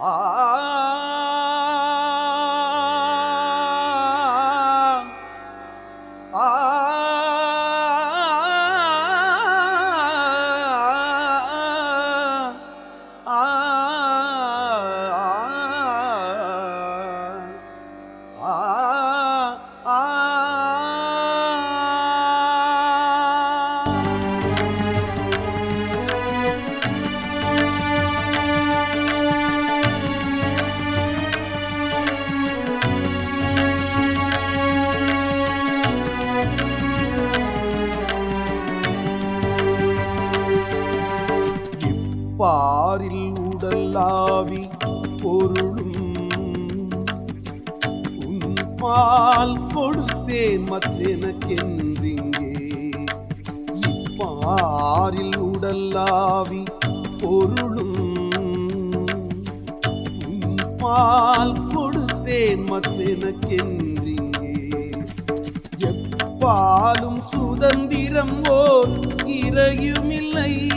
啊。மத்தெனக்கென்றிங்கே இப்பாரில் உடலாவி பொருளும் பால் கொடுத்தேன் மத்தெனக்கென்றிங்கே. எப்பாலும் சுதந்திரம் ஓர் இறையுமில்லை.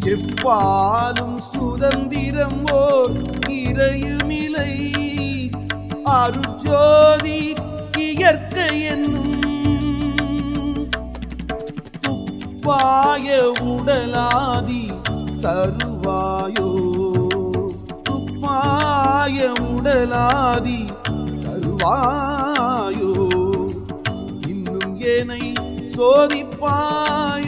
எப்பாலும் ஆயிரம் ஓர் இறையுமிலை. அருஜோதி இயற்கை என்னும் துப்பாய உடலாதி தருவாயோ? துப்பாய உடலாதி தருவாயோ? இன்னும் ஏனை சோதிப்பாய்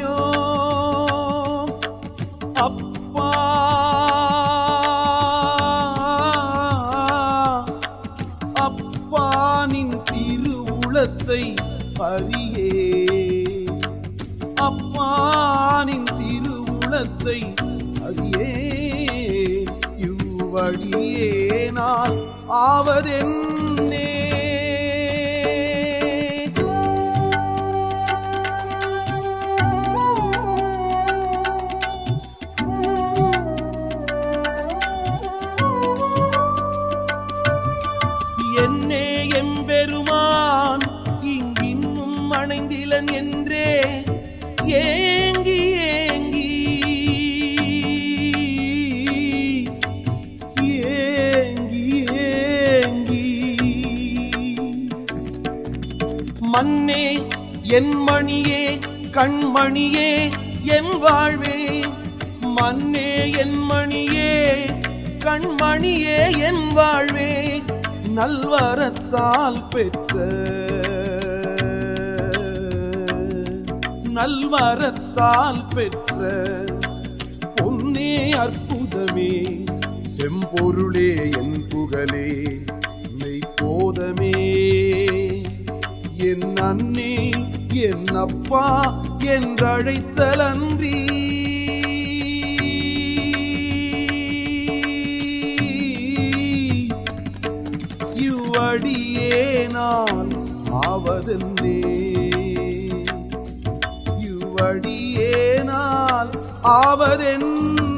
திருவுளத்தை அடியே இவ்வழியே நான் ஆவதென்னே? கண்மணியே என் வாழ்வே. மண்ணே என் மணியே. கண்மணியே என் வாழ்வே. நல்வரத்தால் பெற்ற நல்வரத்தால் பெற்ற பொன்னே அற்புதமே. செம்பொருளே என் புகழே. மெய்ப்போதமே. என் அன்னே என்னப்பா என்றழைத்தலன்றி? இவ்வடியே நான் ஆவதென்றே? இவ்வடியே நான் ஆவதென்னே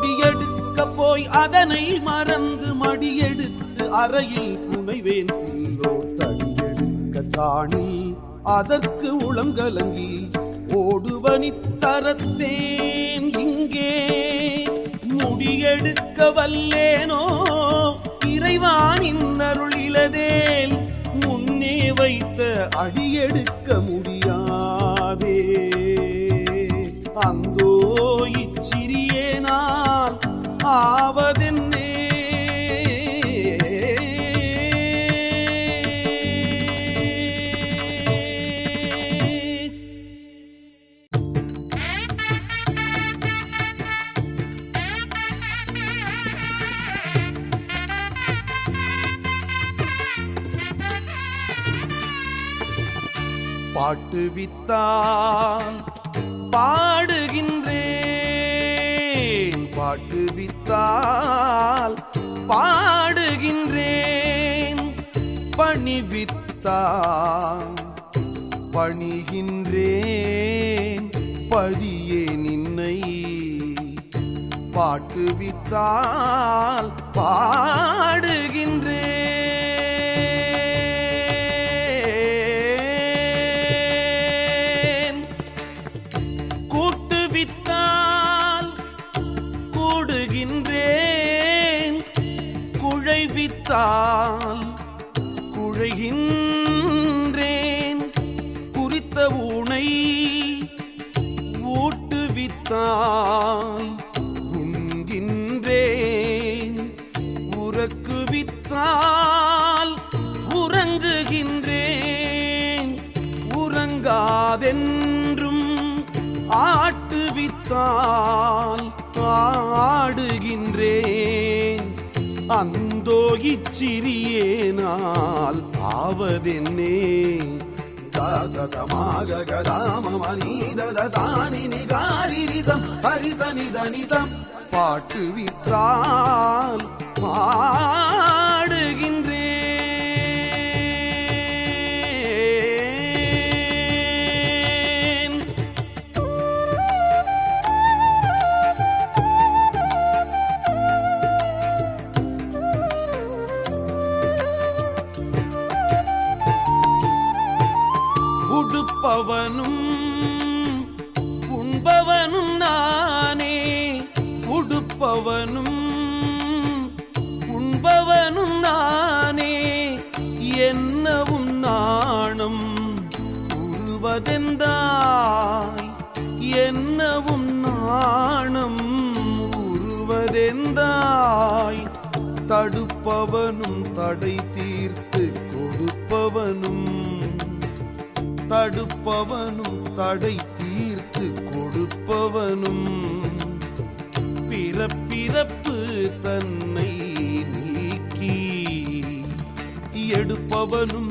பொடியெடுக்க போய் அதனை மறந்து மடியெடுத்து அறையில் புனைவேன் சில்லோ தடியெடுக்க தாணி அதற்கு உளங்கலங்கி ஓடுவனி தரத்தேன் இங்கே. முடியெடுக்க வல்லேனோ இறைவானின் அருளிலதேல் முன்னே வைத்த அடியெடுக்க முடியாதே. அந்த ஆவதென்னே. பாட்டு வித்தான் பாடுகின்ற பாடுவித்தால் பாடுகின்றேன். பணிவித்தால் பணிகின்றேன். பதியே நின்னை. பாட்டுவித்தால் பாடுகின்றேன். உறக்குவித்தாய் உண்கின்றேன். உறக்குவித்தால் உறங்குகின்றேன். உறங்காதென்றும் ஆட்டுவித்தால் ஆடுகின்றேன். அந்தோ இச்சிறியேனால் ஆவதென்னே. தாசசமாக கதாமமனீதசானி நிகாரிரிசம் சரிசனிதனிசம் பாட்டு வித்தால் பாடுகின்றேன். உடுப்பவனும் உண்பவனும் உண்பவனும் உண்பவனும் நானே. என்னவும் நாணம் உருவதெந்தாய் என்னவும் நாணம் உருவதெந்தாய் தடுப்பவனும் தடை தீர்த்து கொடுப்பவனும் தடுப்பவனும் தடை தீர்த்து கொடுப்பவனும். பிறப்பிறப்பு தன்னை நீக்கி எடுப்பவனும்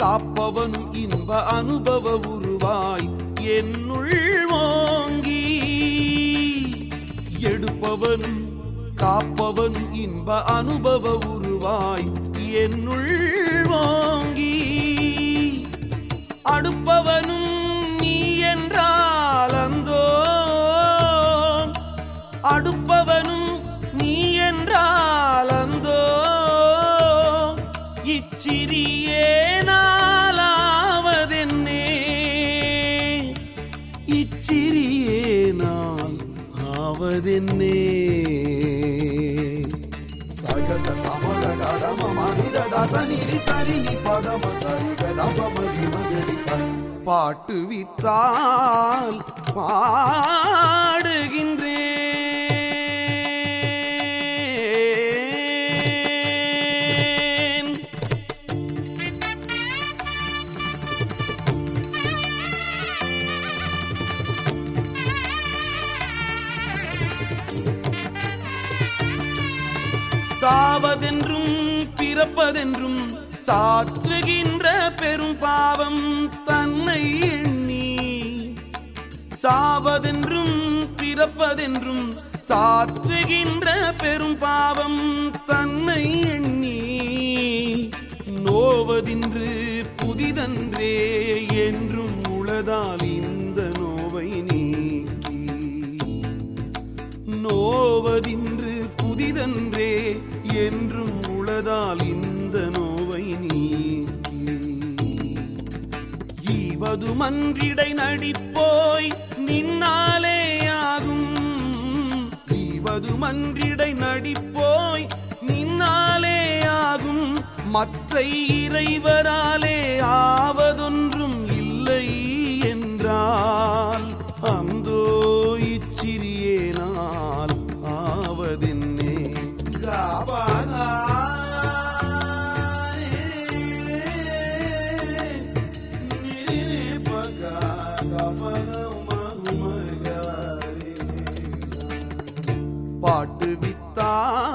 காப்பவனும் இன்ப அனுபவ உருவாய் என்னுள் வாங்கி எடுப்பவனும் காப்பவனும் இன்ப அனுபவ உருவாய் என்னுள் வாங்கி அடுப்பவனும் ஆவதென்னே சகச சமக கதம மனித தசனிரி சரினி பதம சரிக தபம ஜிமகரி பாட்டு வித்தால் பா பிறப்பதென்றும் சாற்றுகின்ற பெரும் பாவம் தன்னை எண்ணி. சாவதென்றும் பிறப்பதென்றும் சாற்றுகின்ற பெரும் பாவம் தன்னை எண்ணி. நோவதின்று புதிதன்றே என்றும் உளதால் இந்த நோவை நீக்கி. நோவதின்று புதிதன்றே என்றும் கொண்டதால் இந்த நோவை நீக்கி. ஈவது மன்றிடை நடிப்போய் நின்னாலே ஆகும். ஈவது மன்றிடை நடிப்போய் நின்னாலே ஆகும். மற்ற இறைவராலே ஆவதொன்று பாட்டு வித்தால்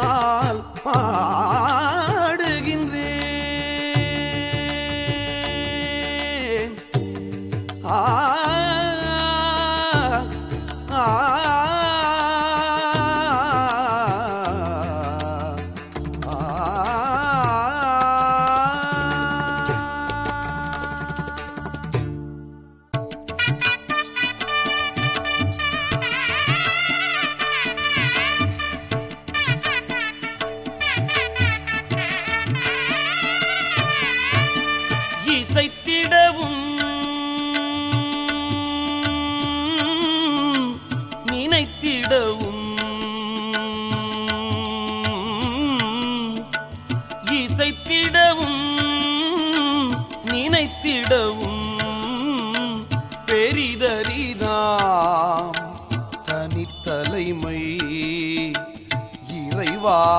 தலைமை இறைவாவுந்தன்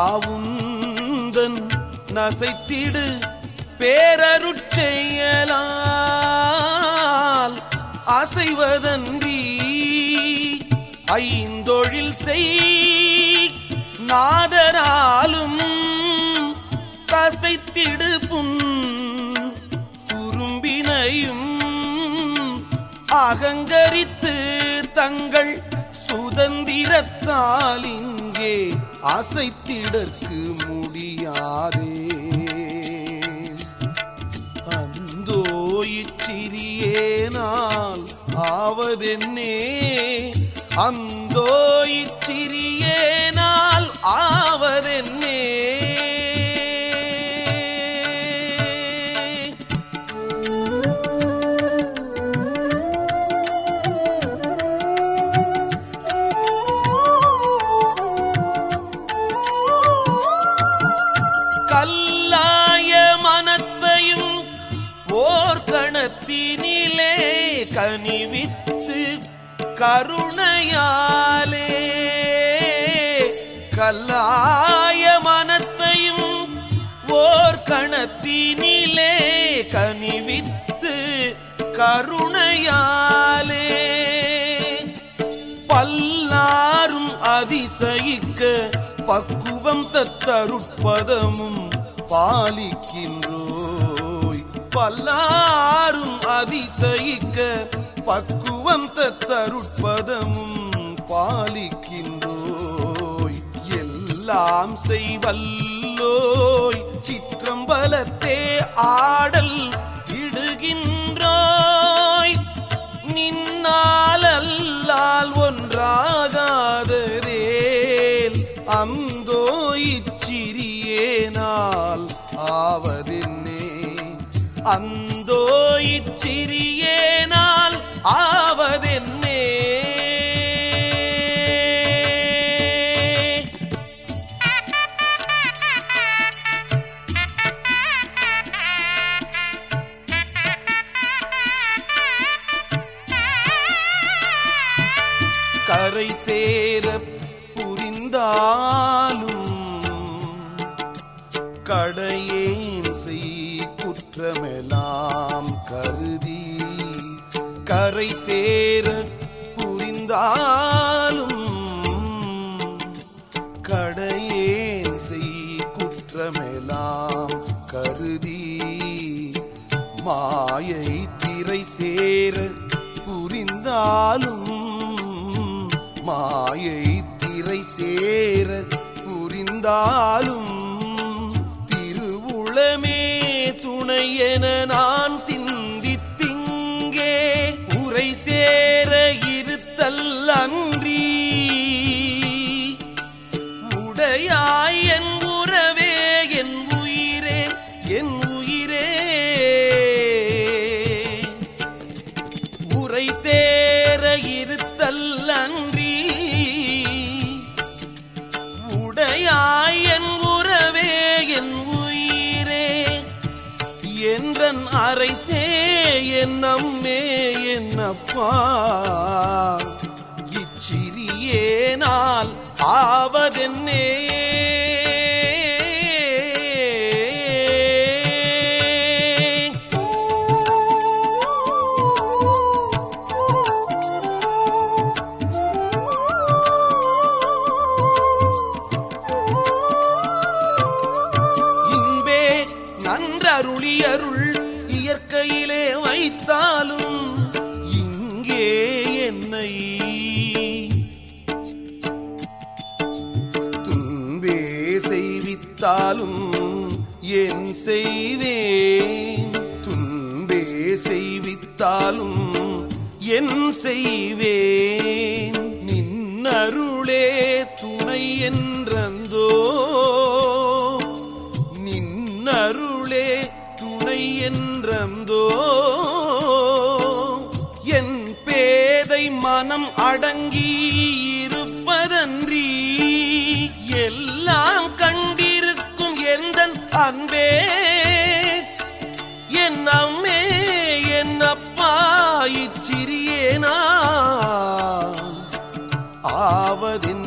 நசைத்திடு பேரருட்செயலால் அசைவதன்றி. ஐந்தொழில் செய் நாதராலும் தசைத்திடு புன் குறும்பினையும் அகங்கரித்து தங்கள் சுதந்திரத்தால் இங்கே அசைத்திடற்கு முடியாதே. அந்தோ இச்சிறியேனால் ஆவதென்னே? அந்தோ இச்சிறியேனால் ஆவதென்னே? கருணையாலே கல்லாய மனத்தையும் ஓர் கணத்தினிலே கனிவித்து கருணையாலே பல்லாரும் அதிசயிக்க பக்குவம் தத்தருட்பதமும் பாலிக்கின்றோய். பல்லாரும் அதிசயிக்க பக்குவம் தத்தருட்பதமும் பாலிக்கின்றோய். எல்லாம் செய்வல்லோய். சிற்றம்பலத்தே ஆடல் இடுகின்றோய். நின்னாலல்லால் ஒன்றாகாதரேல். அந்தோ இச்சிறியேனால் ஆவதென்னே. அந்தோ இச்சிறியேனால் ஆவதென்னே? கரை சேர புரிந்தாலும் கடையேன் செய் குற்றமெலாம். கரை சேர புரிந்தாலும் கடையேன் செய் குற்றமெல்லாம் கருதி மாயை திரை சேர புரிந்தாலும் மாயை திரை சேர புரிந்தாலும் திருவுளமே துணை என நான் இருத்தல் அன்றி உடையாய் என் உறவே என் உயிரே என் உயிரே. உரை சேர இருத்தல் அன்றி உடையாய் என் உறவே என் உயிரே. என்றன் அரை சே என்னம்மே என்னப்பா. ஆவதென்னே? செய்வேன். நின்னருளே துணை என்றந்தோ. நின்னருளே துணை என்றந்தோ. என் பேதை மனம் அடங்கி ஆவதின்